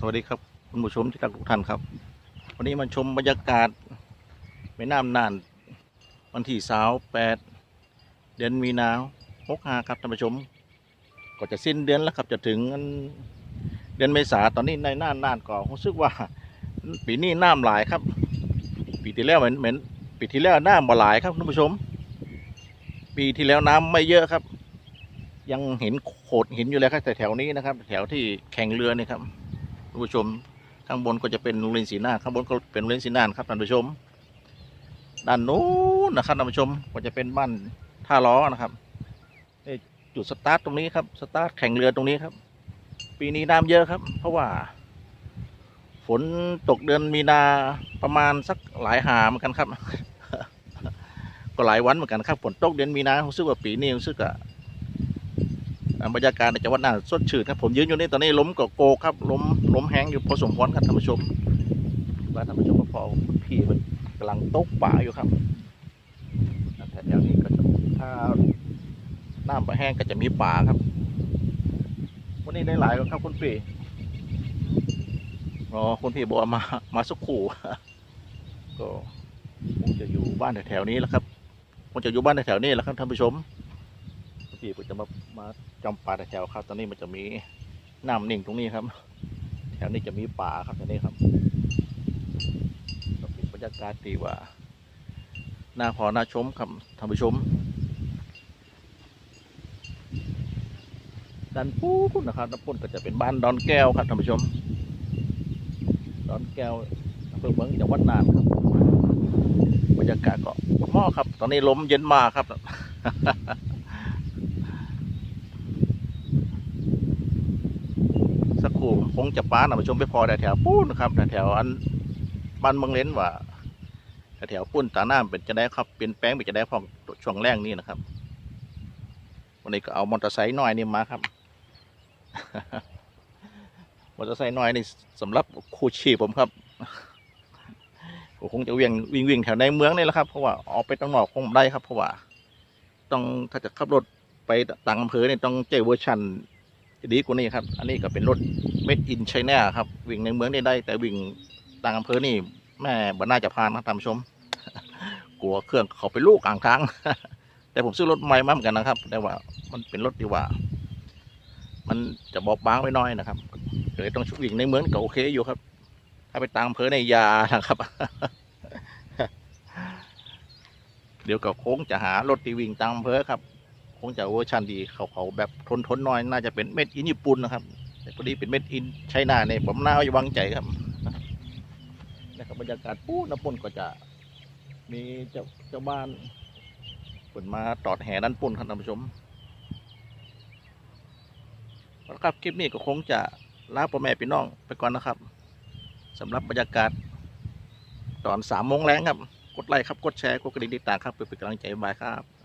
สวัสดีครับคุณผู้ชมที่รักทุกท่านครับ วันนี้มาชมบรรยากาศแม่น้ำน่าน วันที่สาวแปดเดือนมีนาหกห้าครับท่านผู้ชม ก็จะสิ้นเดือนแล้วครับจะถึงเดือนเมษาตอนนี้ในน่านน่านก็รู้สึกว่า ปีนี้น้ำหลายครับ ปีที่แล้วเหมือนเหมือนปีที่แล้วน้ำบ่หลายครับท่านผู้ชม ปีที่แล้วน้ำไม่เยอะครับ ยังเห็นโขดหินอยู่เลยครับแต่แถวนี้นะครับ แถวที่แข่งเรือนี่ครับานผู้ชม ข้างบนก็จะเป็นโรงเรียนศรีนาข้างบนก็เป็นโรงเรียนศรีนานครับท่านผู้ชม ด้านนู้นนะครับท่านผู้ชมก็จะเป็นบ้านท่าล้อนะครับจุดสตาร์ทตรงนี้ครับสตาร์ทแข่งเรือตรงนี้ครับ ปีนี้น้ำเยอะครับ เพราะว่า ฝนตกเดือนมีนาประมาณสักหลายหาเหมือนกันครับ ก็หลายวันเหมือนกันครับฝนตกเดือนมีนารู้สึกว่าปีนี้รู้สึกอะอ่า บรรยากาศในจังหวัดน่านสดชื่นครับผมยืนอยู่นี่ตอนนี้ล้มก็โกครับล้มล้มแห้งอยู่พอสมควรครับท่านผู้ชมว่าท่านผู้ชมก็พอพี่มันกำลังตกป่าอยู่ครับแถวนี้ก็จะถ้าน้ำแห้งก็จะมีป่าครับ วันนี้ได้หลายกว่าครับคุณพี่อ๋อคุณพี่บอกว่ามามาสักครู่ก็คงจะอยู่บ้านแถวๆนี้แล้วครับคงจะอยู่บ้านแถวๆนี้แล้วครับท่านผู้ชม พี่ผมจะมามาจำป่าแถวครับ ตอนนี้มันจะมีน้ำนิ่งตรงนี้ครับ แถวนี้จะมีป่าครับตอนนี้ครับก็เป็นบรรยากาศดีว่าน่าพอน่าชมครับท่านผู้ชมด้านปูนนะครับด้นปูนก็จะเป็นบ้านดอนแก้วครับท่านผู้ชม ดอนแก้วอำเภอเมืองจังหวัดน่านครับบรรยากาศก็หมาะครับ ตอนนี้ลมเย็นมากครับ สักครู่คงจะป้านะมาชมไปพอแต่แถวปูนนะครับแต่แถวอันบ้านเมืองเลนว่าแต่แถวปุ้นตาหน้าเป็นจะได้ครับเปลี่ยนแปลงเป็นจะได้พอช่วงแรกนี่นะครับ วันนี้ก็เอามอเตอร์ไซค์น้อยนี่มาครับมอเตอร์ไซค์น้อยนี่สำหรับคู่ชีพผมครับก็คงจะเวียงวิ่งวิ่งแถวในเมืองนี่แหละครับเพราะว่าออกไปต้องนอกคงไม่ได้ครับ เพราะว่า ต้องถ้าจะขับรถ ไปต่างอำเภอเนี่ยต้องเจอเวอร์ชันดีกว่านี้ครับ อันนี้ก็เป็นรถเมดอินไชน่าครับวิ่งในเมืองได้ได้ แต่วิ่งต่างอำเภอนี่แม่บ่น่าจะผ่านนะท่านผู้ชม กลัวเครื่องเขาไปลูกกลางทาง แต่ผมซื้อรถใหม่มาเหมือนกันนะครับ แต่ว่ามันเป็นรถที่ว่า มันจะบอบบางไปหน้อยนะครับเลยต้องวิ่งในเมืองก็โอเคอยู่ครับ ถ้าไปต่างอำเภอในยานะครับเดี๋ยวก็โค้งจะหารถที่วิ่งต่างอำเภอครับ งจะเวอร์ชันดีเขาเขาแบบทนทนๆหน้อยน่าจะเป็นเม็ดอินญี่ปุ่นนะครับ แต่พอดีเป็นเม็ดอินไชน่าเนี่ยผมน่าไว้วางใจครับนะครับบรรยากาศปูน้ำปนก็จะมีเจ้าเจ้าบ้านเปิดมาตอดแห่ด้านปุ่นครับท่านผู้ชมแล้วครับคลิปนี้ก็คงจะลาพ่อแม่พี่น้องไปก่อนนะครับสำหรับบรรยากาศตอนสามโมงแรงครับ กดไลค์ครับ กดแชร์ กดกระดิ่งติดตามครับเพื่อเป็นกำลังใจบายครับ